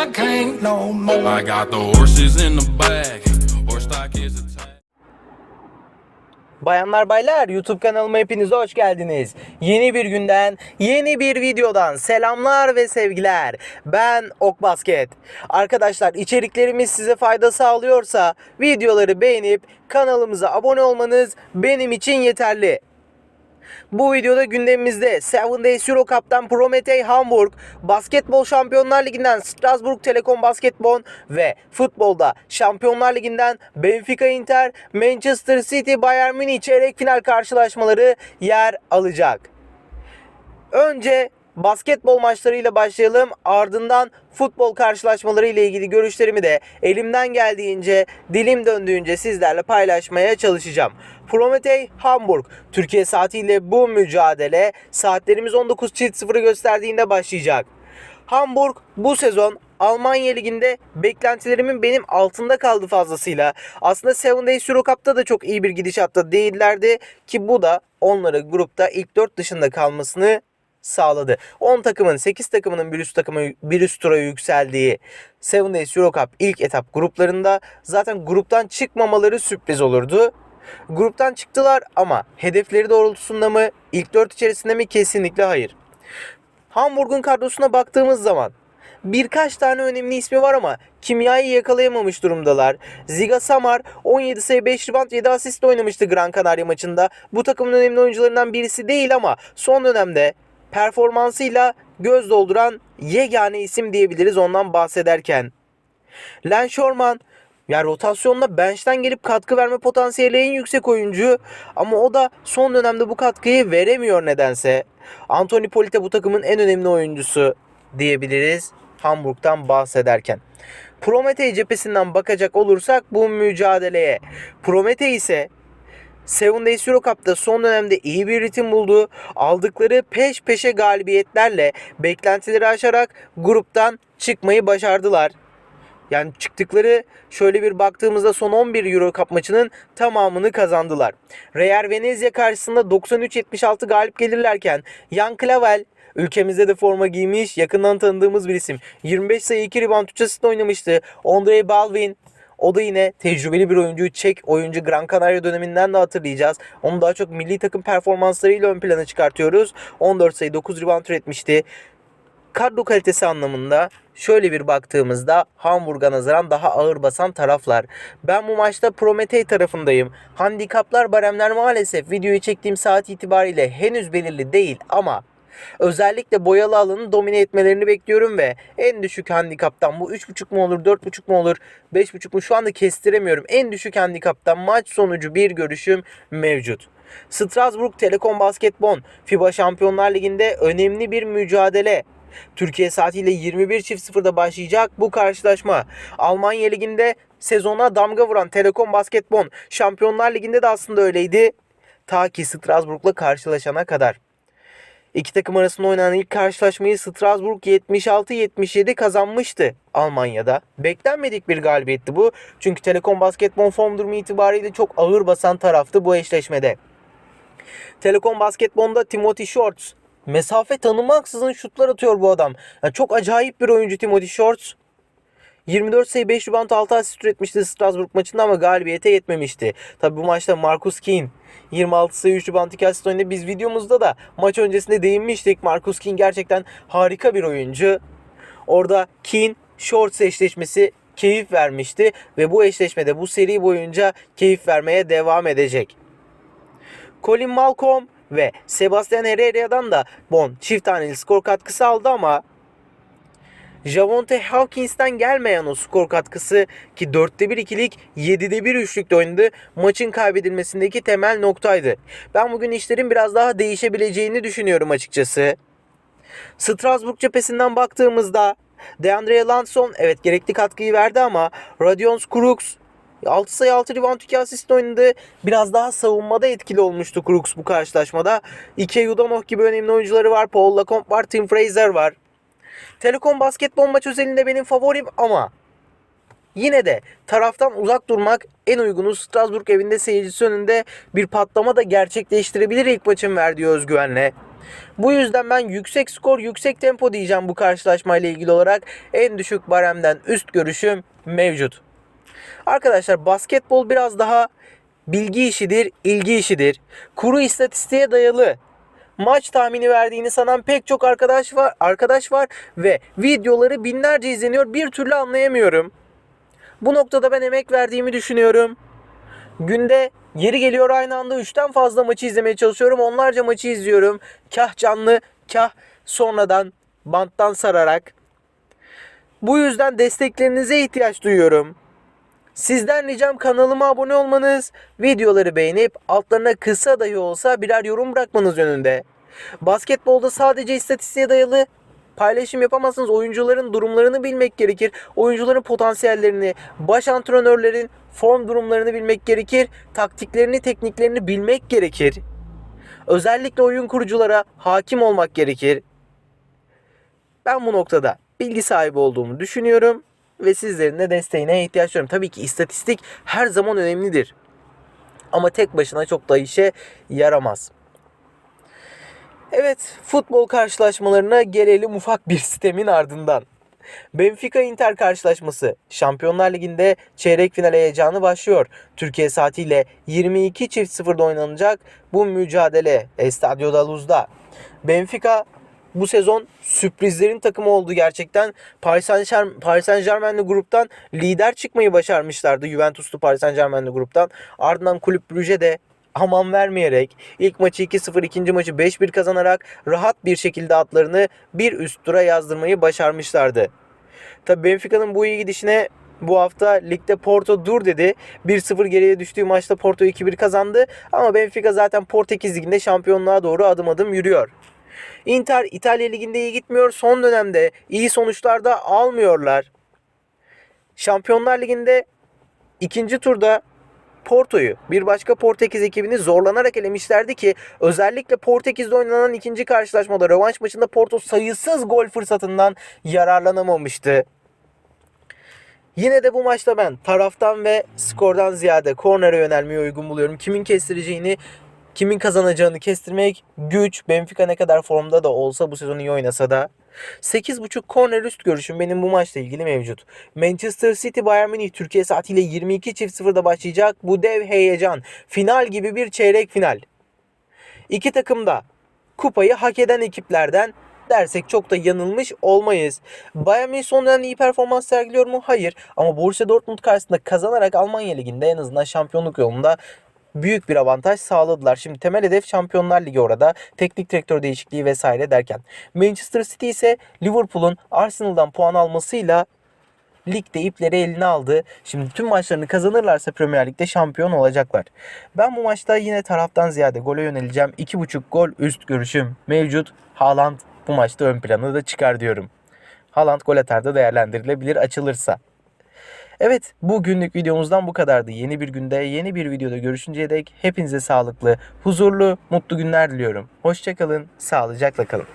I can't no more. I got the horses in the back. Horse stock is attached. Bayanlar baylar YouTube kanalıma hepiniz hoş geldiniz. Yeni bir günden, yeni bir videodan selamlar ve sevgiler. Ben Ok Basket. Arkadaşlar içeriklerimiz size fayda sağlıyorsa videoları beğenip kanalımıza abone olmanız benim için yeterli. Bu videoda gündemimizde Seven Days Euro Cup'tan Prometey Hamburg, Basketbol Şampiyonlar Ligi'nden Strasbourg Telekom Basketbol ve futbolda Şampiyonlar Ligi'nden Benfica Inter, Manchester City Bayern Münih çeyrek final karşılaşmaları yer alacak. Önce basketbol maçlarıyla başlayalım. Ardından futbol karşılaşmaları ile ilgili görüşlerimi de elimden geldiğince, dilim döndüğünce sizlerle paylaşmaya çalışacağım. Prometey Hamburg. Türkiye saatiyle bu mücadele saatlerimiz 19.00'ı gösterdiğinde başlayacak. Hamburg bu sezon Almanya Ligi'nde beklentilerimin benim altında kaldı fazlasıyla. Aslında Seven Days Euro Cup'ta da çok iyi bir gidişatta değillerdi ki bu da onları grupta ilk 4 dışında kalmasını sağladı. 10 takımın 8 takımının bir üst takımı bir üst tura yükseldiği Seven Days Euro Cup ilk etap gruplarında zaten gruptan çıkmamaları sürpriz olurdu. Gruptan çıktılar ama hedefleri doğrultusunda mı ilk 4 içerisinde mi kesinlikle hayır. Hamburg'un kadrosuna baktığımız zaman birkaç tane önemli ismi var ama kimyayı yakalayamamış durumdalar. Ziga Samar 17 sayı 5 rebound 7 asist oynamıştı Gran Canaria maçında. Bu takımın önemli oyuncularından birisi değil ama son dönemde performansıyla göz dolduran yegane isim diyebiliriz ondan bahsederken. Len Shorman yani rotasyonla bench'ten gelip katkı verme potansiyeli en yüksek oyuncu ama o da son dönemde bu katkıyı veremiyor nedense. Anthony Polite bu takımın en önemli oyuncusu diyebiliriz Hamburg'dan bahsederken. Prometey cephesinden bakacak olursak bu mücadeleye. Prometey ise Seven Days Euro Cup'ta son dönemde iyi bir ritim buldu. Aldıkları peş peşe galibiyetlerle beklentileri aşarak gruptan çıkmayı başardılar. Yani çıktıkları şöyle bir baktığımızda son 11 Euro Cup maçının tamamını kazandılar. Real Venezia karşısında 93-76 galip gelirlerken Jan Clavel ülkemizde de forma giymiş yakından tanıdığımız bir isim. 25 sayı 2 rebound 3 asist oynamıştı. Andrei Balvin o da yine tecrübeli bir oyuncu. Çek oyuncu Gran Canaria döneminden de hatırlayacağız. Onu daha çok milli takım performanslarıyla ön plana çıkartıyoruz. 14 sayı 9 rebound üretmişti kadro kalitesi anlamında şöyle bir baktığımızda Hamburg'a nazaran daha ağır basan taraflar. Ben bu maçta Prometey tarafındayım. Handikaplar baremler maalesef videoyu çektiğim saat itibariyle henüz belirli değil ama Özellikle boyalı alanı domine etmelerini bekliyorum ve en düşük handikaptan bu 3.5 mu olur 4.5 mu olur 5.5 mu şu anda kestiremiyorum. En düşük handikaptan maç sonucu bir görüşüm mevcut. Strasbourg Telekom Basketbol FIBA Şampiyonlar Ligi'nde önemli bir mücadele. Türkiye saatiyle 21.00'da başlayacak bu karşılaşma. Almanya Ligi'nde sezona damga vuran Telekom Basketbol Şampiyonlar Ligi'nde de aslında öyleydi. Ta ki Strasbourg'la karşılaşana kadar. İki takım arasında oynanan ilk karşılaşmayı Strasbourg 76-77 kazanmıştı Almanya'da. Beklenmedik bir galibiyetti bu. Çünkü Telekom Basketbol form durumu itibariyle çok ağır basan taraftı bu eşleşmede. Telekom Basketbol'da Timothy Shorts mesafe tanımaksızın şutlar atıyor bu adam. Yani çok acayip bir oyuncu Timothy Shorts. 24 sayı 5 rebound 6 asist üretmişti Strasbourg maçında ama galibiyete yetmemişti. Tabi bu maçta Marcus Keane 26 sayı 3 rebound 2 asist oynadı. Biz videomuzda da maç öncesinde değinmiştik. Marcus Keane gerçekten harika bir oyuncu. Orada Keane Shorts eşleşmesi keyif vermişti ve bu eşleşmede bu seri boyunca keyif vermeye devam edecek. Colin Malcolm ve Sebastian Herrera'dan da Bon çift taneli skor katkısı aldı ama Javonte Hawkins'ten gelmeyen o skor katkısı ki 4'te 1 ikilik 7'de 1 üçlükte oynadı maçın kaybedilmesindeki temel noktaydı. Ben bugün işlerin biraz daha değişebileceğini düşünüyorum açıkçası. Strasbourg cephesinden baktığımızda DeAndre Lanson evet gerekli katkıyı verdi ama Radions Crooks 6 sayı 6 rebound 2 asist oynadı. Biraz daha savunmada etkili olmuştu Crooks bu karşılaşmada. Ike Yudanov gibi önemli oyuncuları var. Paul Lacombe var. Tim Fraser var. Telekom basketbol maç özelinde benim favorim ama yine de taraftan uzak durmak en uygunu Strasbourg evinde seyircisi önünde bir patlama da gerçekleştirebilir ilk maçın verdiği özgüvenle. Bu yüzden ben yüksek skor, yüksek tempo diyeceğim bu karşılaşmayla ilgili olarak. En düşük baremden üst görüşüm mevcut. Arkadaşlar basketbol biraz daha bilgi işidir, ilgi işidir. Kuru istatistiğe dayalı maç tahmini verdiğini sanan pek çok arkadaş var, arkadaş var ve videoları binlerce izleniyor. Bir türlü anlayamıyorum. Bu noktada ben emek verdiğimi düşünüyorum. Günde yeri geliyor aynı anda 3'ten fazla maçı izlemeye çalışıyorum. Onlarca maçı izliyorum. Kah canlı, kah sonradan banttan sararak. Bu yüzden desteklerinize ihtiyaç duyuyorum. Sizden ricam kanalıma abone olmanız, videoları beğenip altlarına kısa dahi olsa birer yorum bırakmanız yönünde. Basketbolda sadece istatistiğe dayalı paylaşım yapamazsınız. Oyuncuların durumlarını bilmek gerekir. Oyuncuların potansiyellerini, baş antrenörlerin form durumlarını bilmek gerekir. Taktiklerini, tekniklerini bilmek gerekir. Özellikle oyun kuruculara hakim olmak gerekir. Ben bu noktada bilgi sahibi olduğumu düşünüyorum ve sizlerin de desteğine ihtiyaç duyuyorum. Tabii ki istatistik her zaman önemlidir. Ama tek başına çok da işe yaramaz. Evet, futbol karşılaşmalarına gelelim ufak bir sistemin ardından. Benfica Inter karşılaşması Şampiyonlar Ligi'nde çeyrek final heyecanı başlıyor. Türkiye saatiyle 22.00'da oynanacak bu mücadele Estadio da Luz'da. Benfica bu sezon sürprizlerin takımı oldu gerçekten. Paris Saint-Germain Paris Saint-Germain'li gruptan lider çıkmayı başarmışlardı. Juventus'lu Paris Saint-Germain'li gruptan. Ardından Kulüp Brugge de aman vermeyerek ilk maçı 2-0 ikinci maçı 5-1 kazanarak rahat bir şekilde atlarını bir üst tura yazdırmayı başarmışlardı. Tabi Benfica'nın bu iyi gidişine bu hafta ligde Porto dur dedi. 1-0 geriye düştüğü maçta Porto 2-1 kazandı. Ama Benfica zaten Portekiz Ligi'nde şampiyonluğa doğru adım adım yürüyor. Inter İtalya Ligi'nde iyi gitmiyor. Son dönemde iyi sonuçlar da almıyorlar. Şampiyonlar Ligi'nde ikinci turda Porto'yu bir başka Portekiz ekibini zorlanarak elemişlerdi ki özellikle Portekiz'de oynanan ikinci karşılaşmada rövanş maçında Porto sayısız gol fırsatından yararlanamamıştı. Yine de bu maçta ben taraftan ve skordan ziyade kornere yönelmeyi uygun buluyorum. Kimin kestireceğini, kimin kazanacağını kestirmek güç. Benfica ne kadar formda da olsa bu sezon iyi oynasa da. 8.5 korner üst görüşüm benim bu maçla ilgili mevcut. Manchester City Bayern Münih Türkiye saatiyle 22.00'da başlayacak bu dev heyecan. Final gibi bir çeyrek final. İki takım da kupayı hak eden ekiplerden dersek çok da yanılmış olmayız. Bayern Münih son dönemde iyi performans sergiliyor mu? Hayır. Ama Borussia Dortmund karşısında kazanarak Almanya Ligi'nde en azından şampiyonluk yolunda büyük bir avantaj sağladılar. Şimdi temel hedef Şampiyonlar Ligi orada. Teknik direktör değişikliği vesaire derken. Manchester City ise Liverpool'un Arsenal'dan puan almasıyla ligde ipleri eline aldı. Şimdi tüm maçlarını kazanırlarsa Premier Lig'de şampiyon olacaklar. Ben bu maçta yine taraftan ziyade gole yöneleceğim. 2.5 gol üst görüşüm mevcut. Haaland bu maçta ön plana da çıkar diyorum. Haaland gol atar da değerlendirilebilir açılırsa. Evet bu günlük videomuzdan bu kadardı. Yeni bir günde yeni bir videoda görüşünceye dek hepinize sağlıklı, huzurlu, mutlu günler diliyorum. Hoşçakalın, sağlıcakla kalın.